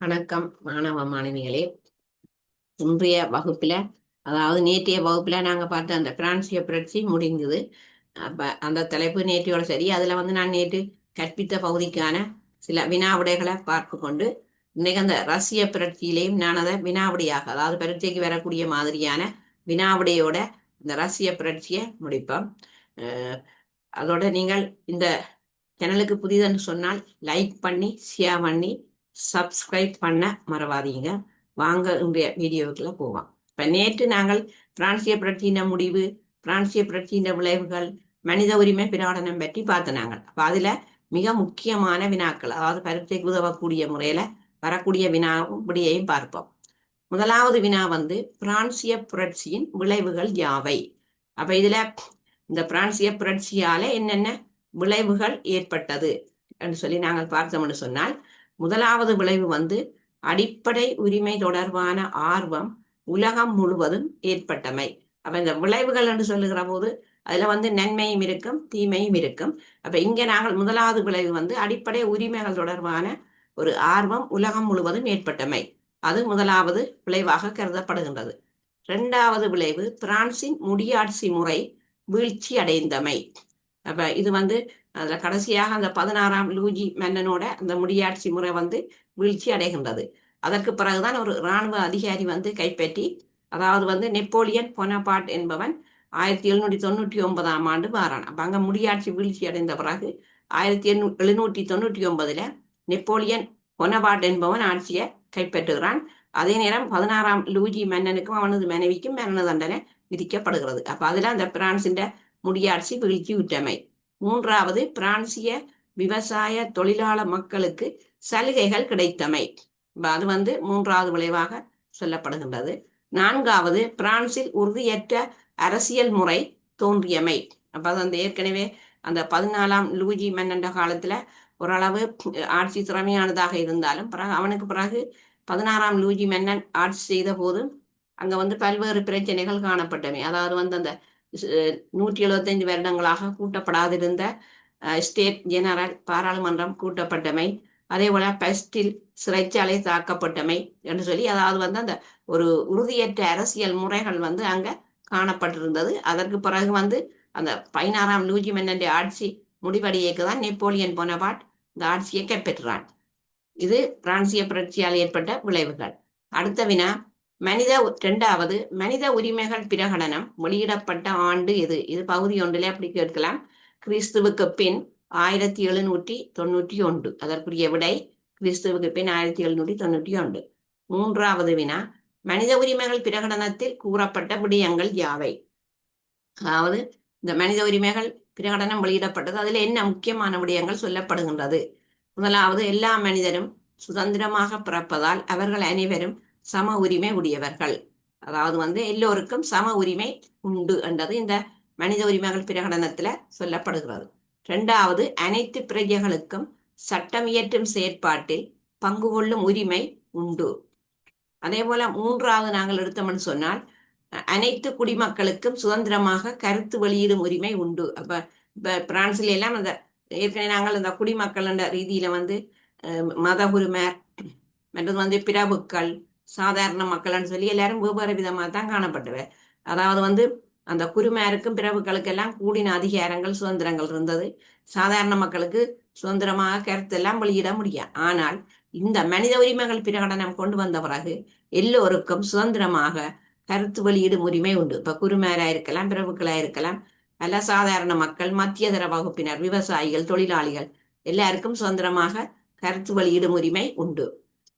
வணக்கம் மாணவ மாணவிகளே. இன்றைய வகுப்புல அதாவது நேற்றைய வகுப்புல நாங்க பார்த்த அந்த பிரான்சிய புரட்சி முடிந்தது. அப்ப அந்த தலைப்பு நேற்றையோட சரி. அதுல வந்து நான் நேற்று கற்பித்த பகுதிக்கான சில வினாவிடைகளை பார்த்து கொண்டு இன்னைக்கு அந்த ரஷ்ய புரட்சியிலையும் நான் அதை வினாவிடையாக அதாவது பரீட்சைக்கு வரக்கூடிய மாதிரியான வினாவிடையோட இந்த ரஷ்ய புரட்சியை முடிப்போம். அதோட நீங்கள் இந்த சேனலுக்கு புதிதன்னு சொன்னால் லைக் பண்ணி ஷேர் பண்ணி சப்ஸ்கிரைப் பண்ண மறவாதீங்க. வாங்க இன்றைய வீடியோக்குள்ள போவோம் இப்ப நேற்று நாங்கள் பிரான்சிய புரட்சியின் முடிவு பிரான்சிய புரட்சியின் விளைவுகள் மனித உரிமை பிரகடனம் பற்றி பார்த்து நாங்கள். அப்ப அதுல மிக முக்கியமான வினாக்கள் அதாவது பரீட்சைக்கு உதவக்கூடிய முறையில வரக்கூடிய வினாவும் விடையையும் பார்ப்போம். முதலாவது வினா வந்து பிரான்சிய புரட்சியின் விளைவுகள் யாவை? அப்ப இதுல இந்த பிரான்சிய புரட்சியால என்னென்ன விளைவுகள் ஏற்பட்டது? என்று சொல்லி நாங்கள் பார்த்தோம்னு சொன்னால் முதலாவது விளைவு வந்து அடிப்படை உரிமை தொடர்பான ஆர்வம் உலகம் முழுவதும் ஏற்பட்டமை. அப்ப இந்த விளைவுகள் என்று சொல்லுகிற போது அதுல வந்து நன்மையும் இருக்கும் தீமையும் இருக்கும். அப்ப இங்க நாங்கள் முதலாவது விளைவு வந்து அடிப்படை உரிமைகள் தொடர்பான ஒரு ஆர்வம் உலகம் முழுவதும் ஏற்பட்டமை. அது முதலாவது விளைவாக கருதப்படுகின்றது. இரண்டாவது விளைவு பிரான்சின் முடியாட்சி முறை வீழ்ச்சி அடைந்தமை அப்ப இது வந்து அதுல கடைசியாக அந்த பதினாறாம் லூஜி மன்னனோட அந்த முடியாட்சி முறை வந்து வீழ்ச்சி அடைகின்றது. அதற்கு பிறகுதான் ஒரு இராணுவ அதிகாரி வந்து கைப்பற்றி அதாவது வந்து நெப்போலியன் பொனபாட் என்பவன் ஆயிரத்தி எழுநூற்றி தொண்ணூற்றி ஒன்பதாம் ஆண்டு வாரான் அப்போ அங்கே முடியாட்சி வீழ்ச்சி அடைந்த பிறகு ஆயிரத்தி எண்ணூ எழுநூற்றி தொண்ணூற்றி ஒன்பதுல நெப்போலியன் பொனபாட் என்பவன் ஆட்சியை கைப்பற்றுகிறான். அதே நேரம் பதினாறாம் லூஜி மன்னனுக்கும் அவனது மனைவிக்கும் மரண தண்டனை விதிக்கப்படுகிறது. அப்ப அதுல அந்த பிரான்சின் முடியாட்சி வீழ்ச்சி உற்றமை மூன்றாவது பிரான்சிய விவசாய தொழிலாள மக்களுக்கு சலுகைகள் கிடைத்தமை. அது வந்து மூன்றாவது விளைவாக சொல்லப்படுகின்றது. நான்காவது பிரான்சில் உறுதியற்ற அரசியல் முறை தோன்றியமை. அப்ப அது அந்த ஏற்கனவே அந்த பதினாலாம் லூஜி மன்னன்ற காலத்துல ஓரளவு ஆட்சி திறமையானதாக இருந்தாலும் பிறகு அவனுக்கு பிறகு பதினாறாம் லூஜி மன்னன் ஆட்சி செய்த போது அங்க வந்து பல்வேறு பிரச்சனைகள் காணப்பட்டவை அதாவது வந்து அந்த நூற்றி எழுபத்தைந்து வருடங்களாக கூட்டப்படாதிருந்த ஸ்டேட் ஜெனரல் பாராளுமன்றம் கூட்டப்பட்டமை அதே போல பெஸ்டில் சிறைச்சாலை தாக்கப்பட்டமை என்று சொல்லி அதாவது வந்து அந்த ஒரு உறுதியற்ற அரசியல் முறைகள் வந்து அங்க காணப்பட்டிருந்தது. அதற்கு பிறகு வந்து அந்த பதினாறாம் லூஜி மன்னன் ஆட்சி முடிவடையக்கு தான் நெப்போலியன் போனபாட் இந்த ஆட்சியை கைப்பற்றான் இது பிரான்சிய புரட்சியால் ஏற்பட்ட விளைவுகள். அடுத்த வினா மனித இரண்டாவது மனித உரிமைகள் பிரகடனம் வெளியிடப்பட்ட ஆண்டு எது? இது பகுதி ஒன்றிலே அப்படி கேட்கலாம். கிறிஸ்துவுக்கு பின் ஆயிரத்தி எழுநூற்றி தொண்ணூற்றி ஒன்று. அதற்குரிய விடை கிறிஸ்துவுக்கு பின் ஆயிரத்தி எழுநூற்றி தொண்ணூற்றி ஒன்று. மூன்றாவது வினா மனித உரிமைகள் பிரகடனத்தில் கூறப்பட்ட விடயங்கள் யாவை? அதாவது இந்த மனித உரிமைகள் பிரகடனம் வெளியிடப்பட்டது அதில் என்ன முக்கியமான விடயங்கள் சொல்லப்படுகின்றது? முதலாவது எல்லா மனிதரும் சுதந்திரமாக பிறப்பதால் அவர்கள் அனைவரும் சம உரிமை உடையவர்கள். அதாவது வந்து எல்லோருக்கும் சம உரிமை உண்டு என்றது இந்த மனித உரிமைகள் பிரகடனத்துல சொல்லப்படுகிறது. இரண்டாவது அனைத்து பிரஜைகளுக்கும் சட்டம் இயற்றும் செயற்பாட்டில் பங்கு கொள்ளும் உரிமை உண்டு. அதே போல மூன்றாவது நாங்கள் எடுத்தோம்னு சொன்னால் அனைத்து குடிமக்களுக்கும் சுதந்திரமாக கருத்து வெளியிடும் உரிமை உண்டு. அப்ப இப்ப பிரான்ஸ்ல எல்லாம் அந்த ஏற்கனவே நாங்கள் இந்த குடிமக்கள் என்ற ரீதியில வந்து மத உரிமை மற்றது வந்து பிரபுக்கள் சாதாரண மக்கள்னு சொல்லி எல்லாரும் வெவ்வேறு விதமாக தான் காணப்பட்டவை. அதாவது வந்து அந்த குருமாருக்கும் பிறவுகளுக்கெல்லாம் கூடின அதிகாரங்கள் சுதந்திரங்கள் இருந்தது. சாதாரண மக்களுக்கு சுதந்திரமாக கருத்தெல்லாம் வெளியிட முடியும் ஆனால் இந்த மனித உரிமைகள் பிரகடனம் கொண்டு வந்த பிறகு எல்லோருக்கும் சுதந்திரமாக கருத்து வெளியிடும் உரிமை உண்டு. இப்ப குருமாரா இருக்கலாம் பிறவுகளா இருக்கலாம் அல்ல சாதாரண மக்கள் மத்தியதர வகுப்பினர் விவசாயிகள் தொழிலாளிகள் எல்லாருக்கும் சுதந்திரமாக கருத்து வெளியிடும் உரிமை உண்டு.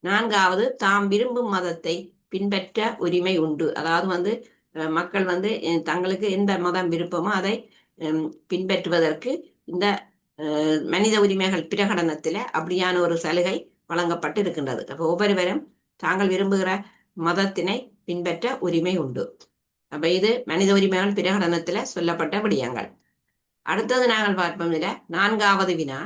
நான்காவது தாம் விரும்பும் மதத்தை பின்பற்ற உரிமை உண்டு. அதாவது வந்து மக்கள் வந்து தங்களுக்கு எந்த மதம் விருப்பமோ அதை பின்பற்றுவதற்கு இந்த மனித உரிமைகள் பிரகடனத்தில் அப்படியான ஒரு சலுகை வழங்கப்பட்டு இருக்கின்றது அப்போ ஒவ்வொருவரும் தாங்கள் விரும்புகிற மதத்தினை பின்பற்ற உரிமை உண்டு. அப்ப இது மனித உரிமைகள் பிரகடனத்துல சொல்லப்பட்ட விடயங்கள். அடுத்தது நாங்கள் பார்ப்போம் இதுல நான்காவது வினா.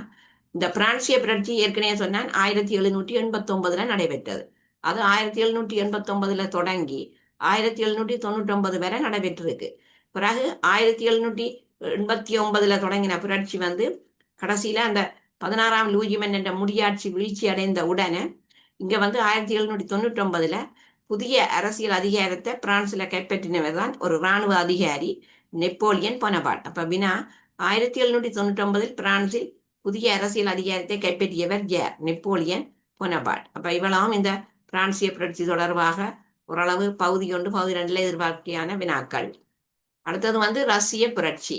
இந்த பிரான்சிய புரட்சி ஏற்கனவே சொன்னான் ஆயிரத்தி எழுநூற்றி எண்பத்தி ஒன்பதுல நடைபெற்றது. அது ஆயிரத்தி எழுநூற்றி எண்பத்தி ஒன்பதுல தொடங்கி ஆயிரத்தி எழுநூற்றி தொண்ணூற்றி ஒன்பது வரை நடைபெற்றிருக்கு. பிறகு ஆயிரத்தி எழுநூற்றி எண்பத்தி ஒன்பதுல தொடங்கின புரட்சி வந்து கடைசியில அந்த பதினாறாம் லூஜிமன் என்ற முடியாட்சி வீழ்ச்சி அடைந்த உடனே இங்க வந்து ஆயிரத்தி எழுநூற்றி தொண்ணூற்றி ஒன்பதுல புதிய அரசியல் அதிகாரத்தை பிரான்ஸ்ல கைப்பற்றினவர் தான் ஒரு இராணுவ அதிகாரி நெப்போலியன் பொனபாட் அப்ப வினா ஆயிரத்தி எழுநூற்றி தொண்ணூற்றி ஒன்பதில் பிரான்சில் புதிய அரசியல் அதிகாரத்தை கைப்பற்றியவர் யார் நெப்போலியன் பொனபாட் அப்ப இவளாம் இந்த பிரான்சிய புரட்சி தொடர்பாக ஓரளவு பகுதி ஒன்று பகுதி ரெண்டுல எதிர்பார்க்கையான வினாக்கள். அடுத்தது வந்து ரஷ்ய புரட்சி.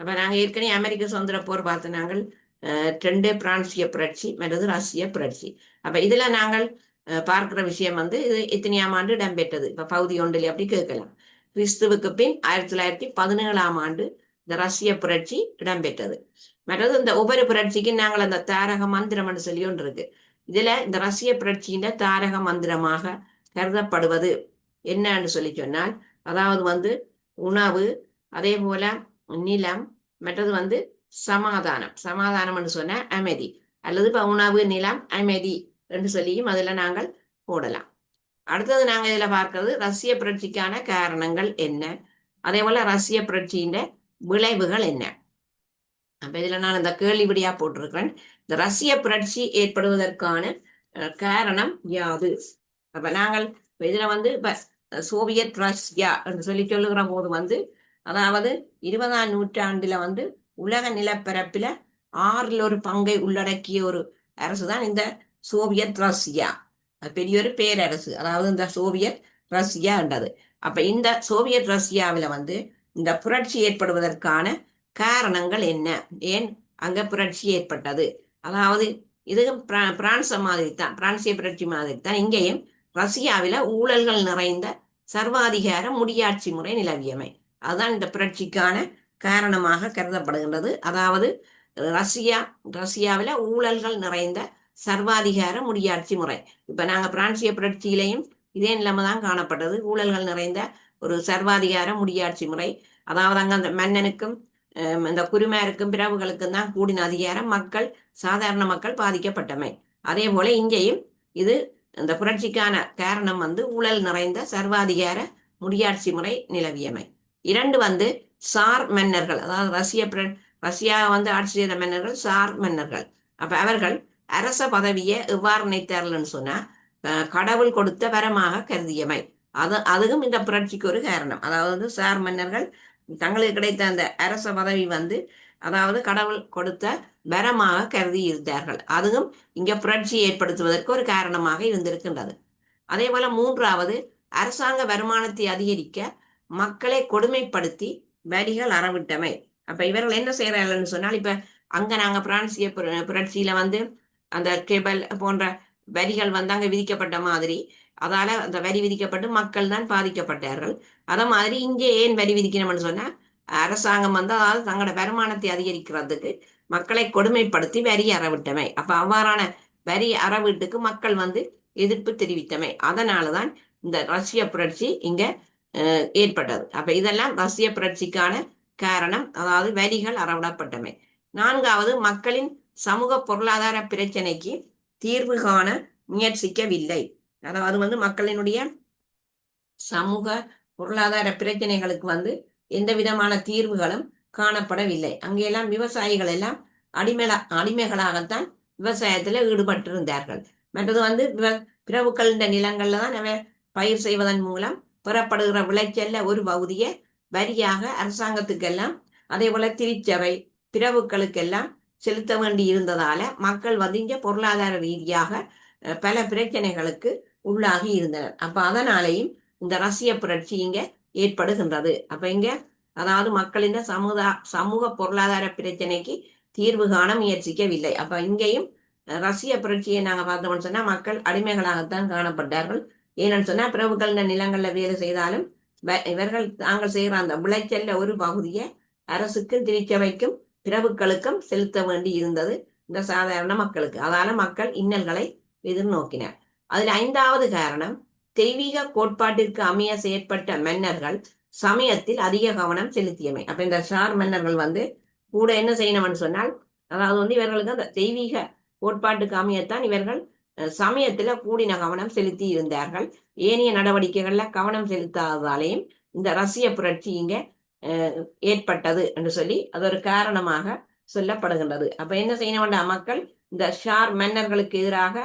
அப்ப நாங்க ஏற்கனவே அமெரிக்க சுதந்திர போர் பார்த்து நாங்கள் ரெண்டு பிரான்சிய புரட்சி மற்றது ரஷ்ய புரட்சி. அப்ப இதுல நாங்கள் பார்க்கிற விஷயம் வந்து இது எத்தனையாம் ஆண்டு இடம்பெற்றது? இப்ப பகுதி ஒன்றில் அப்படி கேட்கலாம். கிறிஸ்துவுக்கு பின் ஆயிரத்தி தொள்ளாயிரத்தி பதினேழாம் ஆண்டு இந்த ரஷ்ய புரட்சி இடம்பெற்றது. மற்றது இந்த ஒவ்வொரு புரட்சிக்கு நாங்கள் அந்த தாரக மந்திரம்னு சொல்லி ஒன்று இருக்கு. இதுல இந்த ரஷ்ய புரட்சியின் தாரக மந்திரமாக கருதப்படுவது என்னன்னு சொல்லி சொன்னால் அதாவது வந்து உணவு அதே போல நிலம் மற்றது வந்து சமாதானம். சமாதானம்னு சொன்ன அமைதி. அல்லது இப்ப உணவு நிலம் அமைதி என்று சொல்லியும் அதுல நாங்கள் போடலாம். அடுத்தது நாங்கள் இதுல பார்க்கறது ரஷ்ய புரட்சிக்கான காரணங்கள் என்ன? அதே போல ரஷ்ய புரட்சியின் விளைவுகள் என்ன? அப்ப இதில் நான் இந்த கேள்விபடியா போட்டிருக்கிறேன். இந்த ரஷ்ய புரட்சி ஏற்படுவதற்கான காரணம் யாது? அப்ப நாங்கள் இதுல வந்து இப்ப சோவியத் ரஷ்யா என்று சொல்லி சொல்லுகிற போது வந்து அதாவது இருபதாம் நூற்றாண்டுல வந்து உலக நிலப்பரப்பில் ஆறில் ஒரு பங்கை உள்ளடக்கிய ஒரு அரசு தான் இந்த சோவியத் ரஷ்யா. பெரிய ஒரு பேரரசு. அதாவது இந்த சோவியத் ரஷ்யா என்றது. அப்ப இந்த சோவியத் ரஷ்யாவில வந்து இந்த புரட்சி ஏற்படுவதற்கான காரணங்கள் என்ன? ஏன் அங்க புரட்சி ஏற்பட்டது? அதாவது இதுவும் பிரான்ச மாதிரி தான் பிரான்சிய புரட்சி மாதிரி தான் இங்கேயும் ரஷ்யாவில ஊழல்கள் நிறைந்த சர்வாதிகார முடியாட்சி முறை நிலவியமை. அதுதான் இந்த புரட்சிக்கான காரணமாக கருதப்படுகின்றது. அதாவது ரஷ்யா ரஷ்யாவில ஊழல்கள் நிறைந்த சர்வாதிகார முடியாட்சி முறை. இப்ப நாங்க பிரான்சிய புரட்சியிலையும் இதே நிலைமை தான் காணப்பட்டது. ஊழல்கள் நிறைந்த ஒரு சர்வாதிகார முடியாட்சி முறை. அதாவது அங்க அந்த மன்னனுக்கும் இந்த குருமாருக்கும் பிறவுகளுக்கும் தான் கூடின அதிகாரம் மக்கள் சாதாரண மக்கள் பாதிக்கப்பட்டமை அதே போல இங்கேயும் இது இந்த புரட்சிக்கான காரணம் வந்து ஊழல் நிறைந்த சர்வாதிகார முடியாட்சி முறை நிலவியமை இரண்டு வந்து சார் மன்னர்கள் அதாவது ரஷ்ய ரஷ்யா வந்து ஆட்சி செய்த மன்னர்கள் சார் மன்னர்கள் அப்ப அவர்கள் அரச பதவியை எவ்வாறு நினைத்தார்கள்னு சொன்னா கடவுள் கொடுத்த வரமாக கருதியமை அது அதுவும் இந்த புரட்சிக்கு ஒரு காரணம் அதாவது சார் மன்னர்கள் தங்களுக்கு கிடைத்த அந்த அரச பதவி வந்து அதாவது கடவுள் கொடுத்த வரமாக கருதி இருந்தார்கள். அதுவும் இங்க புரட்சி ஏற்படுத்துவதற்கு ஒரு காரணமாக இருந்திருக்கின்றது. அதே போல மூன்றாவது அரசாங்க வருமானத்தை அதிகரிக்க மக்களை கொடுமைப்படுத்தி வரிகள் அறவிட்டமை. அப்ப இவர்கள் என்ன செய்யறாங்கன்னு சொன்னால் இப்ப அங்க நாங்க பிரான்சிய புரட்சியில வந்து அந்த கேபல் போன்ற வரிகள் வந்து அங்க விதிக்கப்பட்ட மாதிரி அதால அந்த வரி விதிக்கப்பட்டு மக்கள் தான் பாதிக்கப்பட்டார்கள். அதை மாதிரி இங்கே ஏன் வரி விதிக்கணும்னு சொன்னா அரசாங்கம் வந்து அதாவது தங்களோட வருமானத்தை அதிகரிக்கிறதுக்கு மக்களை கொடுமைப்படுத்தி வரி அறவிட்டமை. அப்ப அவ்வாறான வரி அறவீட்டுக்கு மக்கள் வந்து எதிர்ப்பு தெரிவித்தமை. அதனாலதான் இந்த ரஷ்ய புரட்சி இங்க ஏற்பட்டது. அப்ப இதெல்லாம் ரஷ்ய புரட்சிக்கான காரணம். அதாவது வரிகள் அறவிடப்பட்டமை. நான்காவது மக்களின் சமூக பொருளாதார பிரச்சனைக்கு தீர்வு காண முயற்சிக்கவில்லை. அதாவது வந்து மக்களினுடைய சமூக பொருளாதார பிரச்சனைகளுக்கு வந்து எந்த விதமான தீர்வுகளும் காணப்படவில்லை. அங்கெல்லாம் விவசாயிகள் எல்லாம் அடிமைல அடிமைகளாகத்தான் விவசாயத்துல ஈடுபட்டிருந்தார்கள். மற்றது வந்து பிரபுக்கள் இந்த நிலங்கள்ல தான் நம்ம பயிர் செய்வதன் மூலம் பெறப்படுகிற விளைச்சல்ல ஒரு பகுதியை வரியாக அரசாங்கத்துக்கெல்லாம் அதே போல திருச்சபை பிரபுக்களுக்கெல்லாம் செலுத்த வேண்டி இருந்ததால மக்கள் வந்து இங்க பொருளாதார ரீதியாக பல பிரச்சனைகளுக்கு உள்ளாகி இருந்தனர் அப்ப அதனாலேயும் இந்த ரஷ்ய புரட்சி இங்க ஏற்படுகின்றது. அப்ப இங்க அதாவது மக்களின் சமுதா சமூக பொருளாதார பிரச்சனைக்கு தீர்வு காண முயற்சிக்கவில்லை. அப்ப இங்கேயும் ரஷ்ய புரட்சியை நாங்க பார்த்தோம்னு சொன்னா மக்கள் அடிமைகளாகத்தான் காணப்பட்டார்கள். ஏன்னு சொன்னா பிரபுக்கள் நிலங்கள்ல வேலை செய்தாலும் இவர்கள் தாங்கள் செய்கிற அந்த விளைச்சல்ல ஒரு பகுதியை அரசுக்கும் திருச்சபைக்கும் பிரபுக்களுக்கும் செலுத்த வேண்டி இருந்தது இந்த சாதாரண மக்களுக்கு. அதால மக்கள் இன்னல்களை எதிர்நோக்கினர். அதில் ஐந்தாவது காரணம் தெய்வீக கோட்பாட்டிற்கு அமைய செயற்பட்ட மன்னர்கள் சமயத்தில் அதிக கவனம் செலுத்தியமை. அப்ப இந்த ஷார் மன்னர்கள் வந்து கூட என்ன செய்யணும்னு சொன்னால் அதாவது வந்து இவர்களுக்கு அந்த தெய்வீக கோட்பாட்டுக்கு அமையத்தான் இவர்கள் சமயத்துல கூடின கவனம் செலுத்தி இருந்தார்கள். ஏனைய நடவடிக்கைகள்ல கவனம் செலுத்தாததாலேயும் இந்த ரஷ்ய புரட்சி இங்க ஏற்பட்டது என்று சொல்லி அது ஒரு காரணமாக சொல்லப்படுகின்றது. அப்ப என்ன செய்யணும் மக்கள் இந்த ஷார் மன்னர்களுக்கு எதிராக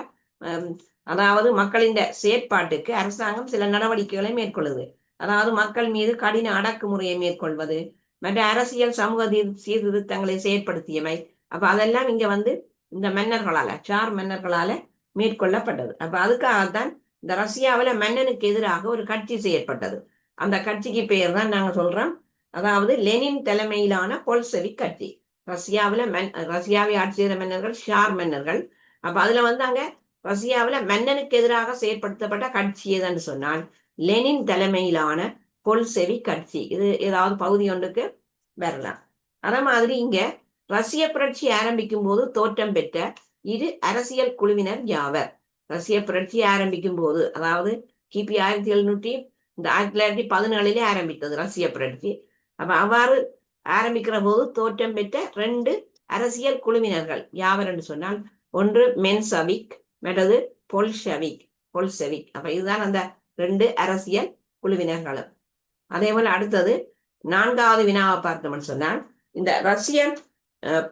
அதாவது மக்களின் செயற்பாட்டுக்கு அரசாங்கம் சில நடவடிக்கைகளை மேற்கொள்ளுது. அதாவது மக்கள் மீது கடின அடக்குமுறையை மேற்கொள்வது மற்ற அரசியல் சமூக சீர்திருத்தங்களை செயற்படுத்தியமை அப்ப அதெல்லாம் இங்க வந்து இந்த மன்னர்களால சார் மன்னர்களால மேற்கொள்ளப்பட்டது. அப்ப அதுக்காகத்தான் இந்த ரஷ்யாவில மன்னனுக்கு எதிராக ஒரு கட்சி செயற்பட்டது. அந்த கட்சிக்கு பெயர் தான் நாங்க சொல்றோம். அதாவது லெனின் தலைமையிலான பொல்செவிக் கட்சி. ரஷ்யாவில மன் ரஷ்யாவை ஆட்சி செய்த மன்னர்கள் ஷார் மன்னர்கள். அப்ப அதுல வந்து அங்க ரஷ்யாவில் மன்னனுக்கு எதிராக செயற்படுத்தப்பட்ட கட்சி எதுன்னு சொன்னால் லெனின் தலைமையிலான பொல்செவி கட்சி. இது ஏதாவது பகுதி ஒன்றுக்கு வரலாம். அதே மாதிரி இங்க ரஷ்ய புரட்சி ஆரம்பிக்கும் போது தோற்றம் பெற்ற இரு அரசியல் குழுவினர் யாவர்? ரஷ்ய புரட்சி ஆரம்பிக்கும் போது அதாவது கிபி ஆயிரத்தி எழுநூற்றி இந்த ஆயிரத்தி தொள்ளாயிரத்தி பதினேழுலே ஆரம்பித்தது ரஷ்ய புரட்சி. அப்ப அவ்வாறு ஆரம்பிக்கிற போது தோற்றம் பெற்ற ரெண்டு அரசியல் குழுவினர்கள் யாவர் என்று சொன்னால் ஒன்று மென்சவிக் மற்றது பொல்ஷவிக் பொல்செவிக் அப்ப இதுதான் அந்த ரெண்டு அரசியல் குழுவினர்களும். அதே போல அடுத்தது நான்காவது வினாவை பார்த்தோம்னு சொன்னால் இந்த ரஷ்யன்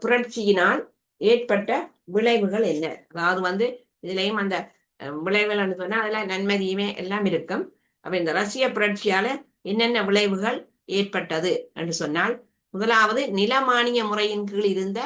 புரட்சியினால் ஏற்பட்ட விளைவுகள் என்ன? அதாவது வந்து இதுலயும் அந்த விளைவுகள் சொன்னா அதுல நன்மதியுமே எல்லாம் இருக்கும். அப்ப இந்த ரஷ்ய புரட்சியால என்னென்ன விளைவுகள் ஏற்பட்டது என்று சொன்னால் முதலாவது நிலமானிய முறையின் கீழ் இருந்த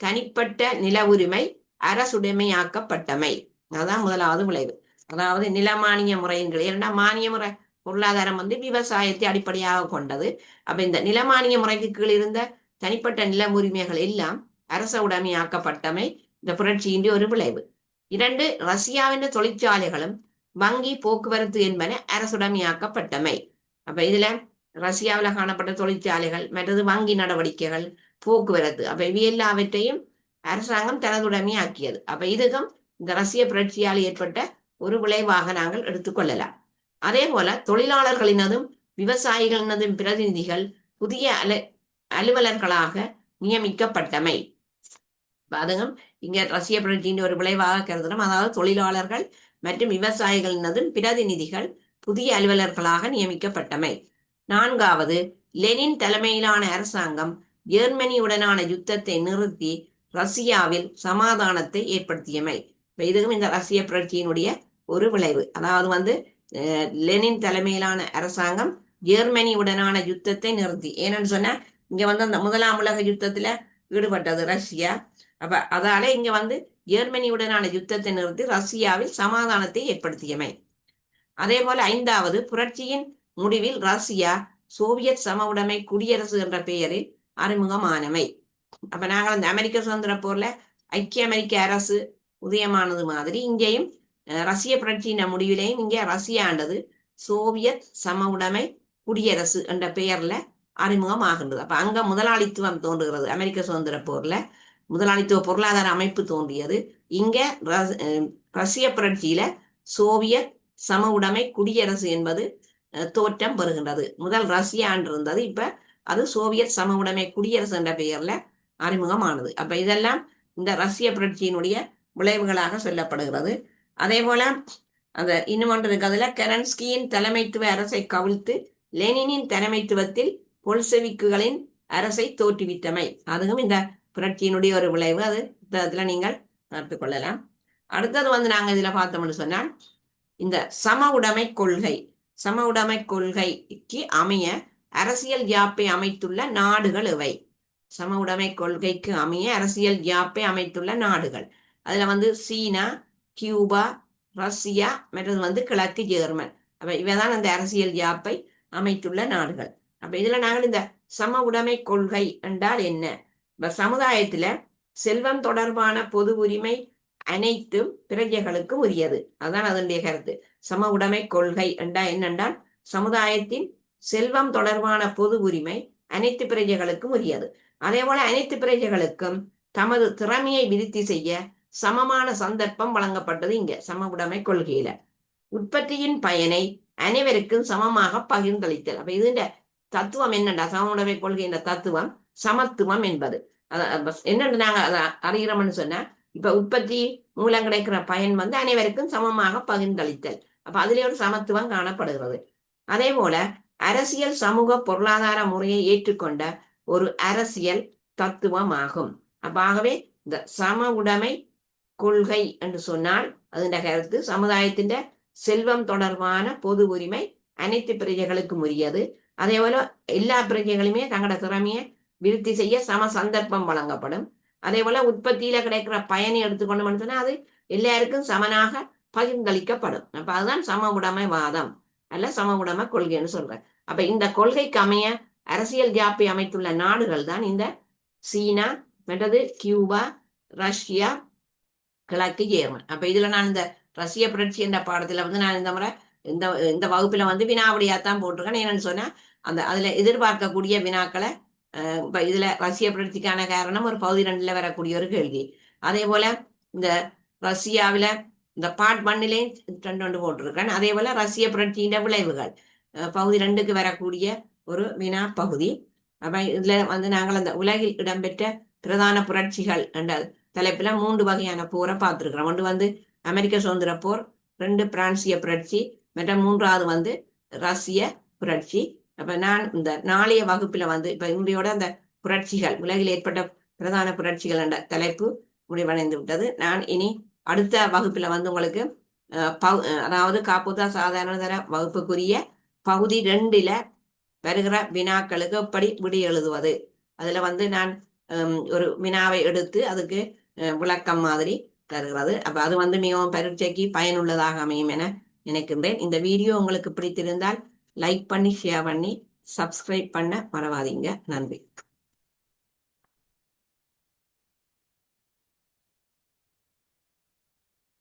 தனிப்பட்ட நில உரிமை அரசுடைமையாக்கப்பட்டமை. அதுதான் முதலாவது விளைவு. அதாவது நிலமானிய முறையின் இரண்டாம் மானிய முறை பொருளாதாரம் வந்து விவசாயத்தை அடிப்படையாக கொண்டது. அப்ப இந்த நிலமானிய முறைக்கு கீழ் இருந்த தனிப்பட்ட நில உரிமைகள் எல்லாம் அரச உடைமையாக்கப்பட்டமை இந்த புரட்சியின் ஒரு விளைவு. இரண்டு ரஷ்யாவின் தொழிற்சாலைகளும் வங்கி போக்குவரத்து என்பன அரசுடைமையாக்கப்பட்டமை. அப்ப இதுல ரஷ்யாவில் காணப்பட்ட தொழிற்சாலைகள் மற்றது வங்கி நடவடிக்கைகள் போக்குவரத்து அப்ப இவை எல்லாவற்றையும் அரசாங்கம் தனதுடைமையாக்கியது அப்ப இதுக்கும் இந்த ரஷ்ய புரட்சியால் ஏற்பட்ட ஒரு விளைவாக நாங்கள் எடுத்துக்கொள்ளலாம் அதே போல தொழிலாளர்களினதும் விவசாயிகளினதும் பிரதிநிதிகள் புதிய அல அலுவலர்களாக நியமிக்கப்பட்டமை. அதுவும் இங்க ரஷ்ய புரட்சியின் ஒரு விளைவாக கருதுகிறோம் அதாவது தொழிலாளர்கள் மற்றும் விவசாயிகளினதும் பிரதிநிதிகள் புதிய அலுவலர்களாக நியமிக்கப்பட்டமை. நான்காவது லெனின் தலைமையிலான அரசாங்கம் ஜெர்மனியுடனான யுத்தத்தை நிறுத்தி ரஷ்யாவில் சமாதானத்தை ஏற்படுத்தியமை. இதுவும் இந்த ரஷ்ய புரட்சியினுடைய ஒரு விளைவு. அதாவது வந்து லெனின் தலைமையிலான அரசாங்கம் ஜெர்மனியுடனான யுத்தத்தை நிறுத்தி. ஏன்னு சொன்னா இங்க வந்து அந்த முதலாம் உலக யுத்தத்துல ஈடுபட்டது ரஷ்யா. அப்ப அதால இங்க வந்து ஜெர்மனியுடனான யுத்தத்தை நிறுத்தி ரஷ்யாவில் சமாதானத்தை ஏற்படுத்தியமை. அதே போல ஐந்தாவது புரட்சியின் முடிவில் ரஷ்யா சோவியத் சம உடைமை குடியரசு என்ற பெயரில் அறிமுகமானமை. அப்ப நாங்கள் அந்த அமெரிக்க சுதந்திர போர்ல ஐக்கிய அமெரிக்க அரசு உதயமானது மாதிரி இங்கேயும் ரஷ்ய புரட்சியின் முடிவிலையும் இங்கே ரஷ்யா ஆண்டது சோவியத் சம உடைமை குடியரசு என்ற பெயர்ல அறிமுகமாகின்றது அப்ப அங்க முதலாளித்துவம் தோன்றுகிறது அமெரிக்க சுதந்திர போர்ல. முதலாளித்துவ பொருளாதார அமைப்பு தோன்றியது. இங்க ரஷ்ய புரட்சியில சோவியத் சம உடைமை குடியரசு என்பது தோற்றம் பெறுகின்றது. முதல் ரஷ்யா இருந்தது இப்ப அது சோவியத் சம உடைமை குடியரசு என்ற பெயர்ல அறிமுகமானது. அப்ப இதெல்லாம் இந்த ரஷ்ய புரட்சியினுடைய விளைவுகளாக சொல்லப்படுகிறது. அதே போல அந்த இன்னும் ஒன்று இருக்கிறதுல கரன்ஸ்கியின் தலைமைத்துவ அரசை கவிழ்த்து லெனினின் தலைமைத்துவத்தில் பொல்செவிக்குகளின் அரசை தோற்றுவித்தமை. அதுவும் இந்த புரட்சியினுடைய ஒரு விளைவு. அது புத்தகத்துல நீங்கள் பார்த்து கொள்ளலாம். அடுத்தது வந்து நாங்க இதுல பார்த்தோம்னு சொன்னால் இந்த சம உடைமை கொள்கை. சம உடைமை கொள்கைக்கு அமைய அரசியல் யாப்பை அமைத்துள்ள நாடுகள் இவை. சம உடைமை கொள்கைக்கு அமைய அரசியல் யாப்பை அமைத்துள்ள நாடுகள். அதுல வந்து சீனா கியூபா ரஷ்யா மற்றது வந்து கிழக்கு ஜெர்மன். அப்ப இவைதான் அந்த அரசியல் யாப்பை அமைத்துள்ள நாடுகள். அப்ப இதுல நாங்கள் இந்த சம உடைமை கொள்கை என்றால் என்ன? இப்ப சமுதாயத்துல செல்வம் தொடர்பான பொது உரிமை அனைத்தும் பிரஜைகளுக்கும் உரியது. அதான் அதனுடைய கருத்து. சம உடைமை கொள்கை என்றா என்னென்றால் சமுதாயத்தின் செல்வம் தொடர்பான பொது உரிமை அனைத்து பிரஜைகளுக்கும் உரியது. அதே போல அனைத்து பிரஜைகளுக்கும் தமது திறமையை விருத்தி செய்ய சமமான சந்தர்ப்பம் வழங்கப்பட்டது இங்க சம உடைமை கொள்கையில. உற்பத்தியின் பயனை அனைவருக்கும் சமமாக பகிர்ந்தளித்தல். அப்ப இதுன்ற தத்துவம் என்னண்டா? சம உடைமை கொள்கையின் தத்துவம் சமத்துவம் என்பது. என்னென்று நாங்க அதை அறிகிறோம்னு சொன்னா இப்ப உற்பத்தி மூலம் கிடைக்கிற பயன் வந்து அனைவருக்கும் சமமாக பகிர்ந்தளித்தல். அப்ப அதுல ஒரு சமத்துவம் காணப்படுகிறது. அதே போல அரசியல் சமூக பொருளாதார முறையை ஏற்றுக்கொண்ட ஒரு அரசியல் தத்துவம் ஆகும் அப்பாகவே இந்த சம உடைமை கொள்கை என்று சொன்னால் அதன் கருத்து சமுதாயத்தின் செல்வம் தொடர்பான பொது உரிமை அனைத்து பிரஜைகளுக்கும் உரியது. அதே போல எல்லா பிரஜைகளுமே தங்களோட திறமையை விருத்தி செய்ய சம சந்தர்ப்பம் வழங்கப்படும். அதே போல உற்பத்தியில கிடைக்கிற பயனை எடுத்துக்கொண்டு சொன்னா அது எல்லாருக்கும் சமனாக பகிர்ந்தளிக்கப்படும். அப்ப அதுதான் சம உடைமை வாதம் அல்ல சம உடைமை கொள்கைன்னு சொல்றேன். அப்ப இந்த கொள்கைக்கு அமைய அரசியல் ஜாப்பை அமைத்துள்ள நாடுகள் தான் இந்த சீனா மற்றது கியூபா ரஷ்யா கிழக்கு ஜேர்மன். அப்ப இதுல நான் இந்த ரஷ்ய புரட்சி என்ற பாடத்துல வந்து நான் இந்த முறை இந்த இந்த வகுப்புல வந்து வினாவடியா தான் போட்டிருக்கேன். என்னன்னு சொன்னா அந்த அதுல எதிர்பார்க்கக்கூடிய வினாக்களை இப்ப இதுல ரஷ்ய புரட்சிக்கான காரணம் ஒரு பகுதி ரெண்டுல வரக்கூடிய ஒரு கேள்வி. அதே போல இந்த ரஷ்யாவில இந்த பாட் மண்ணிலையும் ரெண்டு ரெண்டு போட்டிருக்கேன். அதே போல ரஷ்ய புரட்சியின் விளைவுகள் பகுதி ரெண்டுக்கு வரக்கூடிய ஒரு வினா பகுதி. அப்ப இதுல வந்து நாங்கள் அந்த உலகில் இடம்பெற்ற பிரதான புரட்சிகள் என்ற தலைப்புல மூன்று வகையான போரை பார்த்துருக்கிறோம். ஒன்று வந்து அமெரிக்க சுதந்திர போர் ரெண்டு பிரான்சிய புரட்சி மற்றும் மூன்றாவது வந்து ரஷ்ய புரட்சி. அப்ப நான் இந்த நாளைய வகுப்புல வந்து இப்ப இன்றையோட அந்த புரட்சிகள் உலகில் ஏற்பட்ட பிரதான புரட்சிகள் என்ற தலைப்பு முடிவடைந்து விட்டது. நான் இனி அடுத்த வகுப்புல வந்து உங்களுக்கு அதாவது காப்புதா சாதாரண தர வகுப்புக்குரிய பகுதி ரெண்டுல வருகிற வினாக்களுக்கு எப்படி விடி எழுதுவது? அதுல வந்து நான் ஒரு வினாவை எடுத்து அதுக்கு விளக்கம் மாதிரி தருகிறது. அப்ப அது வந்து மிகவும் பரீட்சைக்கு பயனுள்ளதாக அமையும் என நினைக்கின்றேன். இந்த வீடியோ உங்களுக்கு பிடித்திருந்தால் லைக் பண்ணி ஷேர் பண்ணி சப்ஸ்கிரைப் பண்ண மறவாதீங்க. நன்றி.